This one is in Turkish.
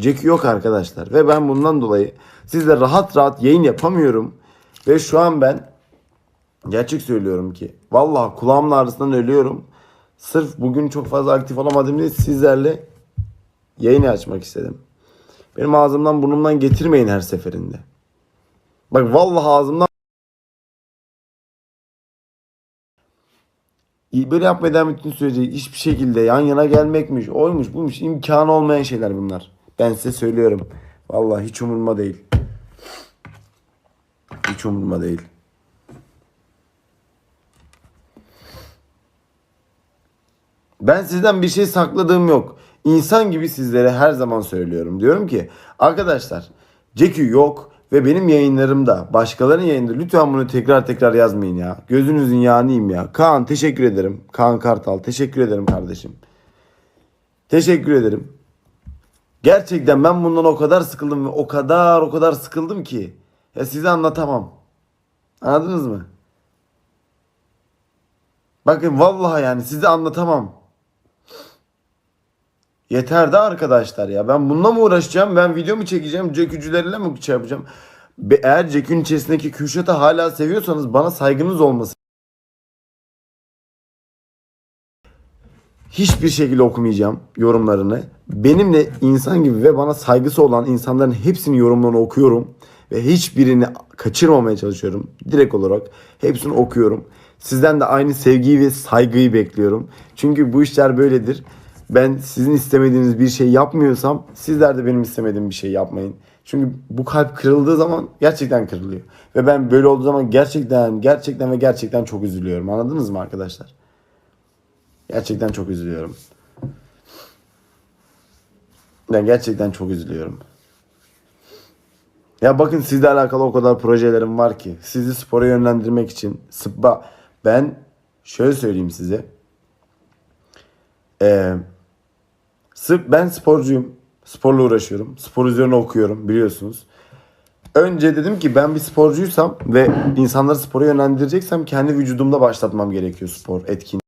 Jack yok arkadaşlar. Ve ben bundan dolayı sizle rahat rahat yayın yapamıyorum. Ve şu an ben gerçek söylüyorum ki vallahi kulağımın ağrısından ölüyorum. Sırf bugün çok fazla aktif olamadığım için sizlerle yayını açmak istedim. Benim ağzımdan burnumdan getirmeyin her seferinde. Bak vallahi ağzımdan böyle devam ettiğin sürece hiçbir şekilde yan yana gelmekmiş, oymuş, buymuş imkanı olmayan şeyler bunlar. Ben size söylüyorum. Vallahi hiç umurumda değil. Hiç umurumda değil. Ben sizden bir şey sakladığım yok. İnsan gibi sizlere her zaman söylüyorum. Diyorum ki arkadaşlar Cekü yok ve benim yayınlarımda başkalarının yayında lütfen bunu tekrar tekrar yazmayın ya. Gözünüzün yağınıyım ya. Kaan teşekkür ederim. Kaan Kartal teşekkür ederim kardeşim. Teşekkür ederim. Gerçekten ben bundan o kadar sıkıldım ve o kadar o kadar sıkıldım ki. Ya size anlatamam. Anladınız mı? Bakın vallahi yani size anlatamam. Yeter de arkadaşlar ya. Ben bununla mı uğraşacağım? Ben video mu çekeceğim? Cekücülerle mi şey yapacağım? Eğer Cekün içerisindeki Kürşat'ı hala seviyorsanız bana saygınız olması. Hiçbir şekilde okumayacağım yorumlarını. Benimle insan gibi ve bana saygısı olan insanların hepsinin yorumlarını okuyorum. Ve hiçbirini kaçırmamaya çalışıyorum. Direkt olarak hepsini okuyorum. Sizden de aynı sevgiyi ve saygıyı bekliyorum. Çünkü bu işler böyledir. Ben sizin istemediğiniz bir şey yapmıyorsam sizler de benim istemediğim bir şey yapmayın. Çünkü bu kalp kırıldığı zaman gerçekten kırılıyor. Ve ben böyle olduğu zaman gerçekten gerçekten ve gerçekten çok üzülüyorum. Anladınız mı arkadaşlar? Gerçekten çok üzülüyorum. Ben gerçekten çok üzülüyorum. Ya bakın sizle alakalı o kadar projelerim var ki. Sizi spora yönlendirmek için. Sıpa. Ben şöyle söyleyeyim size. Ee, ben sporcuyum. Sporla uğraşıyorum. Spor üzerine okuyorum biliyorsunuz. Önce dedim ki ben bir sporcuysam ve insanları spora yönlendireceksem kendi vücudumda başlatmam gerekiyor spor etkin.